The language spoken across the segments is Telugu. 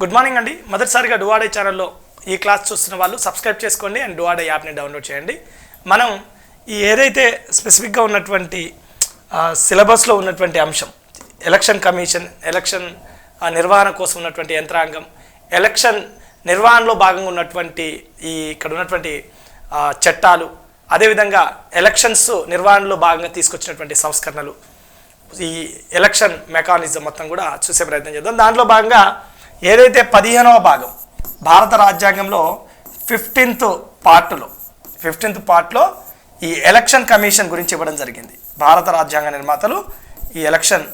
గుడ్ మార్నింగ్ అండి. మొదటిసారిగా డువాడే ఛానల్లో ఈ క్లాస్ చూస్తున్న వాళ్ళు సబ్స్క్రైబ్ చేసుకోండి అండ్ డువాడే యాప్ని డౌన్లోడ్ చేయండి. మనం ఈ ఏదైతే స్పెసిఫిక్గా ఉన్నటువంటి సిలబస్లో ఉన్నటువంటి అంశం ఎలక్షన్ కమిషన్ ఎలక్షన్ నిర్వహణ కోసం ఉన్నటువంటి యంత్రాంగం ఎలక్షన్ నిర్వహణలో భాగంగా ఉన్నటువంటి ఈ ఇక్కడ ఉన్నటువంటి చట్టాలు అదేవిధంగా ఎలక్షన్స్ నిర్వహణలో భాగంగా తీసుకొచ్చినటువంటి సంస్కరణలు ఈ ఎలక్షన్ మెకానిజం మొత్తం కూడా చూసే ప్రయత్నం చేద్దాం. దాంట్లో భాగంగా ఏదైతే పదిహేనవ భాగం భారత రాజ్యాంగంలో ఫిఫ్టీన్త్ పార్ట్లో ఫిఫ్టీన్త్ పార్ట్లో ఈ ఎలక్షన్ కమిషన్ గురించి ఇవ్వడం జరిగింది. భారత రాజ్యాంగ నిర్మాతలు ఈ ఎలక్షన్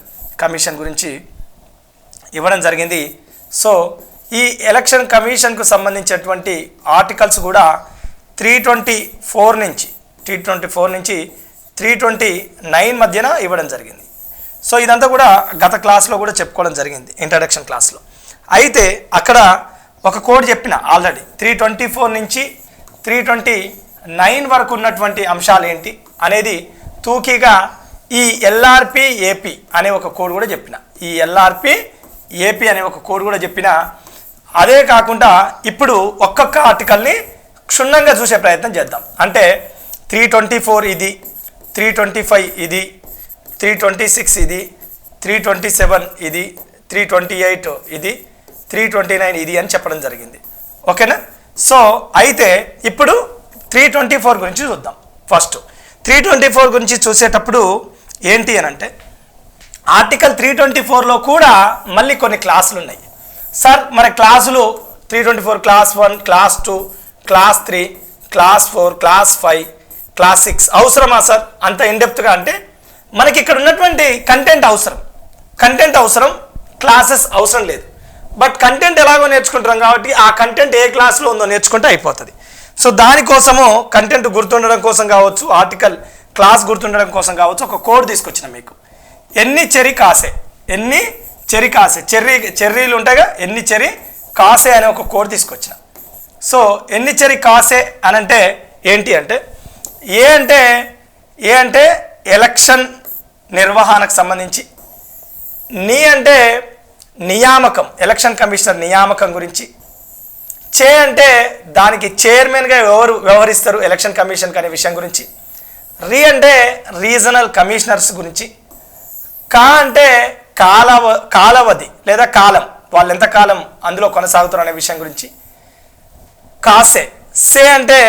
కమిషన్ గురించి ఇవ్వడం జరిగింది. సో ఈ ఎలక్షన్ కమిషన్కు సంబంధించినటువంటి ఆర్టికల్స్ కూడా త్రీ ట్వంటీ ఫోర్ నుంచి త్రీ ట్వంటీ ఫోర్ నుంచి త్రీ ట్వంటీ నైన్ మధ్యన ఇవ్వడం జరిగింది. సో ఇదంతా కూడా గత క్లాస్లో కూడా చెప్పుకోవడం జరిగింది ఇంట్రడక్షన్ క్లాస్లో అయితే అక్కడ ఒక కోడ్ చెప్పిన ఆల్రెడీ త్రీ ట్వంటీ ఫోర్ నుంచి త్రీ ట్వంటీ నైన్ వరకు ఉన్నటువంటి అంశాలు ఏంటి అనేది తూకీగా ఈ ఎల్ఆర్పి ఏపీ అనే ఒక కోడ్ కూడా చెప్పిన. ఈ ఎల్ఆర్పి ఏపీ అనే ఒక కోడ్ కూడా చెప్పిన. అదే కాకుండా ఇప్పుడు ఒక్కొక్క ఆర్టికల్ని క్షుణ్ణంగా చూసే ప్రయత్నం చేద్దాం. అంటే త్రీ ట్వంటీ ఫోర్ ఇది త్రీ ట్వంటీ ఫైవ్ ఇది త్రీ ట్వంటీ సిక్స్ ఇది త్రీ ట్వంటీ సెవెన్ ఇది త్రీ ట్వంటీ ఎయిట్ ఇది త్రీ ట్వంటీ నైన్ ఇది అని చెప్పడం జరిగింది. ఓకేనా? సో అయితే ఇప్పుడు త్రీ ట్వంటీ ఫోర్ గురించి చూద్దాం. ఫస్ట్ త్రీ ట్వంటీ ఫోర్ గురించి చూసేటప్పుడు ఏంటి అని అంటే ఆర్టికల్ త్రీ ట్వంటీ ఫోర్లో కూడా మళ్ళీ కొన్ని క్లాసులు ఉన్నాయి. సార్ మరి క్లాసులు three twenty four class one class two class three class four class five class six అవసరమా సార్? అంత ఇండెప్త్గా అంటే మనకి ఇక్కడ ఉన్నటువంటి కంటెంట్ అవసరం. కంటెంట్ అవసరం క్లాసెస్ అవసరం లేదు. బట్ కంటెంట్ ఎలాగో నేర్చుకుంటారు కాబట్టి ఆ కంటెంట్ ఏ క్లాస్లో ఉందో నేర్చుకుంటే అయిపోతుంది. సో దానికోసము కంటెంట్ గుర్తుండడం కోసం కావచ్చు ఆర్టికల్ క్లాస్ గుర్తుండడం కోసం కావచ్చు ఒక కోడ్ తీసుకొచ్చిన మీకు. ఎన్ని చెరి కాసే ఎన్ని చెరి కాసే చెర్రీ చెర్రీలు ఉంటాయిగా ఎన్ని చెరి కాసే అనే ఒక కోడ్ తీసుకొచ్చిన. సో ఎన్ని చెరి కాసే అని అంటే ఏంటి అంటే ఏ అంటే ఏ అంటే ఎలక్షన్ నిర్వహణకు సంబంధించి నీ అంటే నియామకం ఎలక్షన్ కమిషనర్ నియామకం గురించి. చే అంటే దానికి చైర్మన్గా ఎవరు వ్యవహరిస్తారు ఎలక్షన్ కమిషన్ అనే విషయం గురించి. రీ అంటే రీజనల్ కమిషనర్స్ గురించి. కా అంటే కాలవ కాలవధి లేదా కాలం వాళ్ళు ఎంతకాలం అందులో కొనసాగుతారు అనే విషయం గురించి. కాసే సే అంటే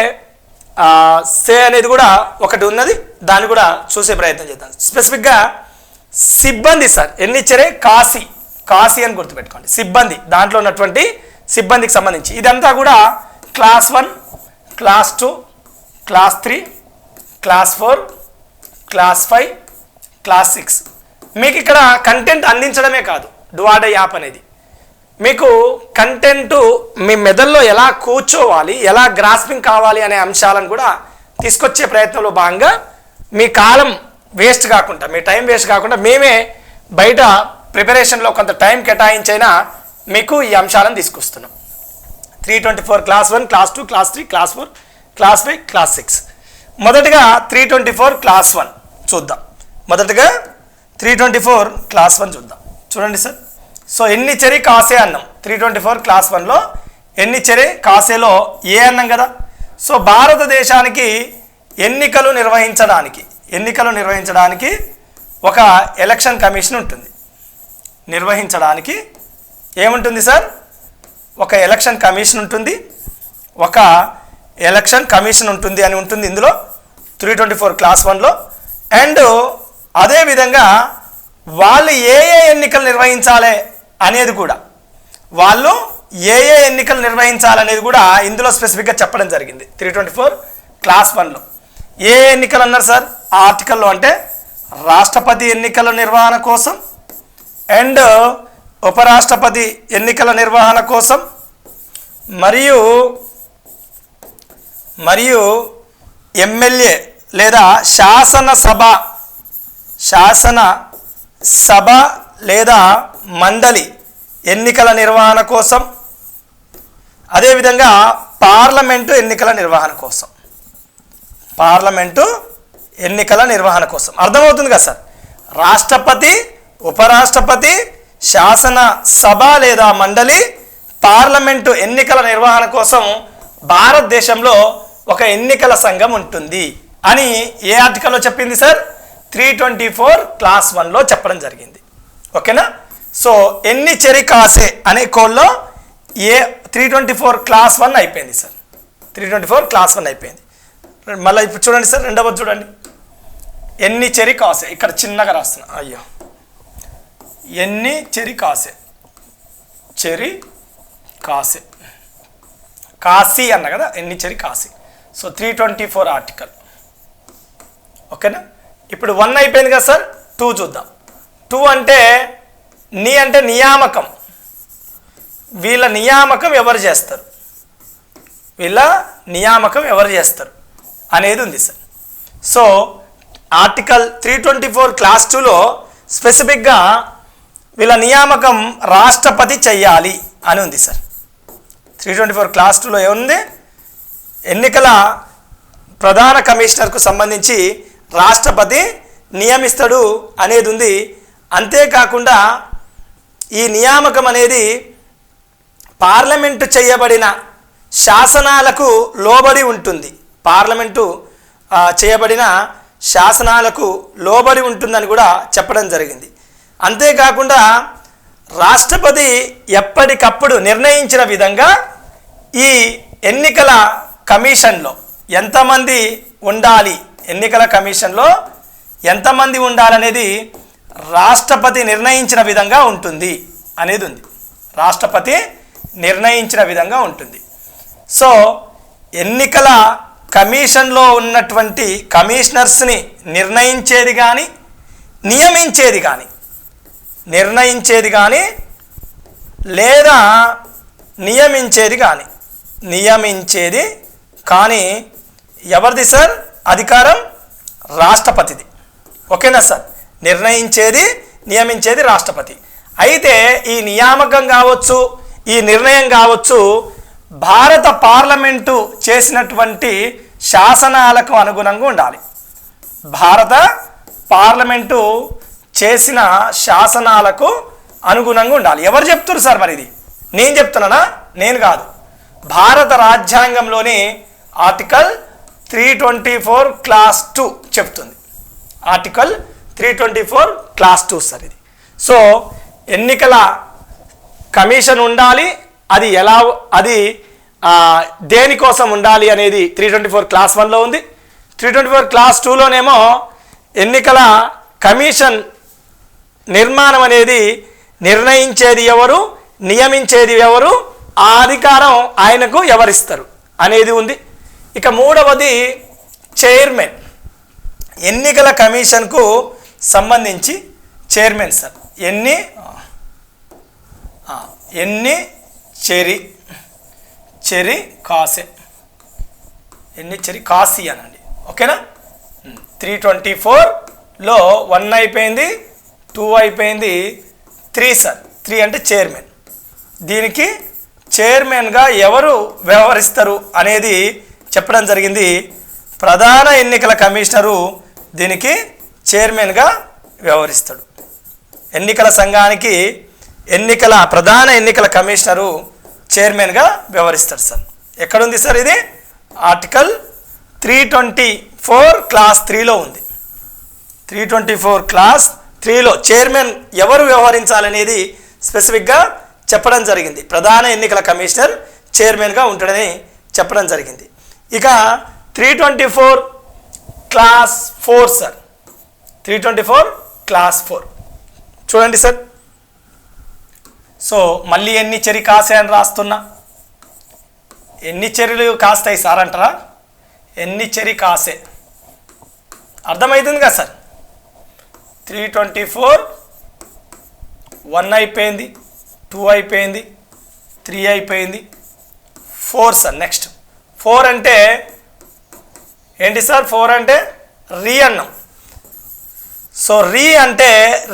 సే అనేది కూడా ఒకటి ఉన్నది దాన్ని కూడా చూసే ప్రయత్నం చేద్దాం. స్పెసిఫిక్గా సిబ్బంది సార్ ఎన్ని ఇచ్చారే? కాశీ అని గుర్తుపెట్టుకోండి. సిబ్బంది దాంట్లో ఉన్నటువంటి సిబ్బందికి సంబంధించి. ఇదంతా కూడా class one class two class three class four class five class six. మీకు ఇక్కడ కంటెంట్ అందించడమే కాదు డువాడ యాప్ అనేది. మీకు కంటెంట్ మీ మెదల్లో ఎలా కూర్చోవాలి ఎలా గ్రాస్పింగ్ కావాలి అనే అంశాలను కూడా తీసుకొచ్చే ప్రయత్నంలో భాగంగా మీ కాలం వేస్ట్ కాకుండా మీ టైం వేస్ట్ కాకుండా మేమే బయట ప్రిపరేషన్లో కొంత టైం కేటాయించైనా మీకు ఈ అంశాలను తీసుకొస్తున్నాం. Three twenty four class one class two class three class four class five class six. మొదటగా three twenty four class one చూద్దాం. మొదటగా three twenty four class one చూద్దాం. చూడండి సార్. సో ఎన్ని చెరి కాసే అన్నం? త్రీ ట్వంటీ ఫోర్ క్లాస్ వన్లో ఎన్ని చెరి కాసేలో ఏ అన్నం కదా? సో భారతదేశానికి ఎన్నికలు నిర్వహించడానికి ఎన్నికలు నిర్వహించడానికి ఒక ఎలక్షన్ కమిషన్ ఉంటుంది. నిర్వహించడానికి ఏముంటుంది సార్? ఒక ఎలక్షన్ కమిషన్ ఉంటుంది. ఒక ఎలక్షన్ కమిషన్ ఉంటుంది అని ఉంటుంది ఇందులో. త్రీ ట్వంటీ ఫోర్ క్లాస్ వన్లో. అండ్ అదేవిధంగా వాళ్ళు ఏ ఏ ఎన్నికలు నిర్వహించాలి అనేది కూడా. వాళ్ళు ఏ ఏ ఎన్నికలు నిర్వహించాలనేది కూడా ఇందులో స్పెసిఫిక్గా చెప్పడం జరిగింది. త్రీ ట్వంటీ ఫోర్ క్లాస్ వన్లో. ఏ ఎన్నికలు అన్నారు సార్? ఆ ఆర్టికల్లో అంటే రాష్ట్రపతి ఎన్నికల నిర్వహణ కోసం అండ్ ఉపరాష్ట్రపతి ఎన్నికల నిర్వహణ కోసం మరియు మరియు ఎమ్మెల్యే లేదా శాసనసభ శాసన సభ లేదా మండలి ఎన్నికల నిర్వహణ కోసం అదేవిధంగా పార్లమెంటు ఎన్నికల నిర్వహణ కోసం. పార్లమెంటు ఎన్నికల నిర్వహణ కోసం. అర్థమవుతుంది కదా సార్? రాష్ట్రపతి ఉపరాష్ట్రపతి శాసన సభ లేదా మండలి పార్లమెంటు ఎన్నికల నిర్వహణ కోసం భారతదేశంలో ఒక ఎన్నికల సంఘం ఉంటుంది అని ఏ ఆర్టికల్లో చెప్పింది sir? Three twenty four class వన్లో చెప్పడం జరిగింది. ఓకేనా? సో ఎన్ని చెరి కాసే అనే కోల్లో ఏ three twenty four class one అయిపోయింది sir. Three twenty four class one అయిపోయింది. మళ్ళీ ఇప్పుడు చూడండి సార్ రెండవది చూడండి. ఎన్ని చెరి కాసే? ఇక్కడ చిన్నగా రాస్తున్నా. అయ్యో. ఎన్ని చెరి కాసే? చెరి కాసే. కాశీ అన్న కదా ఎన్ని చెరి Kashi so three twenty four article ఓకేనా? ఇప్పుడు వన్ అయిపోయింది కదా సార్ టూ చూద్దాం. టూ అంటే నీ అంటే నియామకం. వీళ్ళ నియామకం ఎవరు చేస్తారు? వీళ్ళ నియామకం ఎవరు చేస్తారు అనేది ఉంది sir. So article three twenty four class టూలో స్పెసిఫిక్గా వీళ్ళ నియామకం రాష్ట్రపతి చెయ్యాలి అని ఉంది sir. Three twenty four class టూలో ఏముంది? ఎన్నికల ప్రధాన కమిషనర్కు సంబంధించి రాష్ట్రపతి నియమిస్తాడు అనేది ఉంది. అంతేకాకుండా ఈ నియామకం అనేది పార్లమెంటు చేయబడిన శాసనాలకు లోబడి ఉంటుంది. పార్లమెంటు చేయబడిన శాసనాలకు లోబడి ఉంటుందని కూడా చెప్పడం జరిగింది. అంతేకాకుండా రాష్ట్రపతి ఎప్పటికప్పుడు నిర్ణయించిన విధంగా ఈ ఎన్నికల కమిషన్లో ఎంతమంది ఉండాలి ఎన్నికల కమిషన్లో ఎంతమంది ఉండాలనేది రాష్ట్రపతి నిర్ణయించిన విధంగా ఉంటుంది అనేది ఉంది. రాష్ట్రపతి నిర్ణయించిన విధంగా ఉంటుంది. సో ఎన్నికల కమిషన్లో ఉన్నటువంటి కమిషనర్స్ని నిర్ణయించేది కానీ నియమించేది కానీ నిర్ణయించేది కానీ లేదా నియమించేది కానీ నియమించేది కానీ ఎవరిది సార్? అధికారం రాష్ట్రపతిది. ఓకేనా సార్? నిర్ణయించేది నియమించేది రాష్ట్రపతి. అయితే ఈ నియామకం కావచ్చు ఈ నిర్ణయం కావచ్చు భారత పార్లమెంటు చేసినటువంటి శాసనాలకు అనుగుణంగా ఉండాలి. భారత పార్లమెంటు చేసిన శాసనాలకు అనుగుణంగా ఉండాలి. ఎవరు చెప్తారు సార్ మరి ఇది? నేను చెప్తున్నానా? నేను కాదు. భారత రాజ్యాంగంలోని article three twenty four class two చెప్తుంది. Article three twenty four class two sir ఇది. సో ఎన్నికల కమిషన్ ఉండాలి. అది ఎలా అది దేనికోసం ఉండాలి అనేది త్రీ ట్వంటీ ఫోర్ క్లాస్ వన్లో ఉంది. త్రీ ట్వంటీ ఫోర్ క్లాస్ టూలోనేమో ఎన్నికల కమిషన్ నిర్మాణం అనేది నిర్ణయించేది ఎవరు నియమించేది ఎవరు ఆ అధికారం ఆయనకు ఎవరిస్తారు అనేది ఉంది. ఇక మూడవది చైర్మన్. ఎన్నికల కమిషన్కు సంబంధించి చైర్మన్ సార్. ఎన్ని ఎన్ని చెరి చెరి కాసే. ఎన్ని చెరి కాసి అనండి. ఓకేనా? త్రీ ట్వంటీ ఫోర్లో వన్ అయిపోయింది. టూ అయిపోయింది త్రీ సార్. త్రీ అంటే చైర్మన్. దీనికి చైర్మన్గా ఎవరు వ్యవహరిస్తారు అనేది చెప్పడం జరిగింది. ప్రధాన ఎన్నికల కమిషనరు దీనికి చైర్మన్గా వ్యవహరిస్తాడు. ఎన్నికల సంఘానికి ఎన్నికల ప్రధాన ఎన్నికల కమిషనరు చైర్మన్గా వ్యవహరిస్తాడు సార్. ఎక్కడుంది సార్ ఇది? Article three twenty four class త్రీలో ఉంది. త్రీ ట్వంటీ ఫోర్ క్లాస్ త్రీలో చైర్మన్ ఎవరు వ్యవహరించాలనేది స్పెసిఫిక్గా చెప్పడం జరిగింది. ప్రధాన ఎన్నికల కమిషనర్ చైర్మన్గా ఉంటాడని చెప్పడం జరిగింది. ఇక three twenty four class four sir. Three twenty four class four. చూడండి సార్. సో మళ్ళీ ఎన్ని చెరి కాసే అని రాస్తున్నా. ఎన్ని చెరులు కాస్తాయి సార్ అంటారా? ఎన్ని చెరి కాసే అర్థమవుతుంది కదా sir? Three twenty four one అయిపోయింది టూ అయిపోయింది త్రీ అయిపోయింది ఫోర్ సార్ నెక్స్ట్. ఫోర్ అంటే ఏంటి సార్? ఫోర్ అంటే రీ అన్నాం. సో రీ అంటే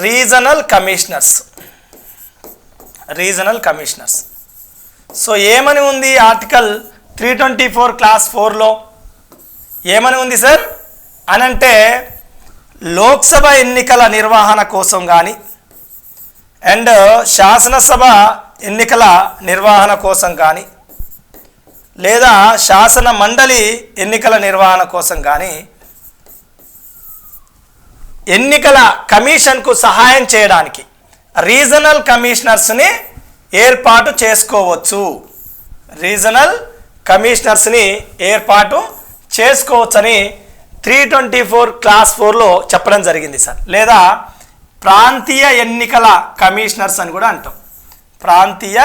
regional commissioners. Regional commissioners. So ఏమని ఉంది article three twenty four class ఫోర్లో? ఏమని ఉంది సార్? అనంటే లోక్సభ ఎన్నికల నిర్వహణ కోసం కానీ అండ్ శాసనసభ ఎన్నికల నిర్వహణ కోసం కానీ లేదా శాసన మండలి ఎన్నికల నిర్వహణ కోసం కానీ ఎన్నికల కమిషన్కు సహాయం చేయడానికి రీజనల్ కమిషనర్స్ని ఏర్పాటు చేసుకోవచ్చు. రీజనల్ కమిషనర్స్ని ఏర్పాటు చేసుకోవచ్చని త్రీ ట్వంటీ ఫోర్ క్లాస్ ఫోర్లో చెప్పడం జరిగింది సార్. లేదా ప్రాంతీయ ఎన్నికల కమిషనర్స్ అని కూడా అంటాం. ప్రాంతీయ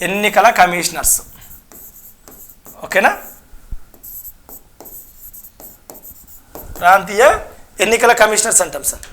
ఎన్నికల కమిషనర్స్. ఓకేనా? ప్రాంతీయ ఎన్నికల కమిషనర్స్ అంటాం సార్.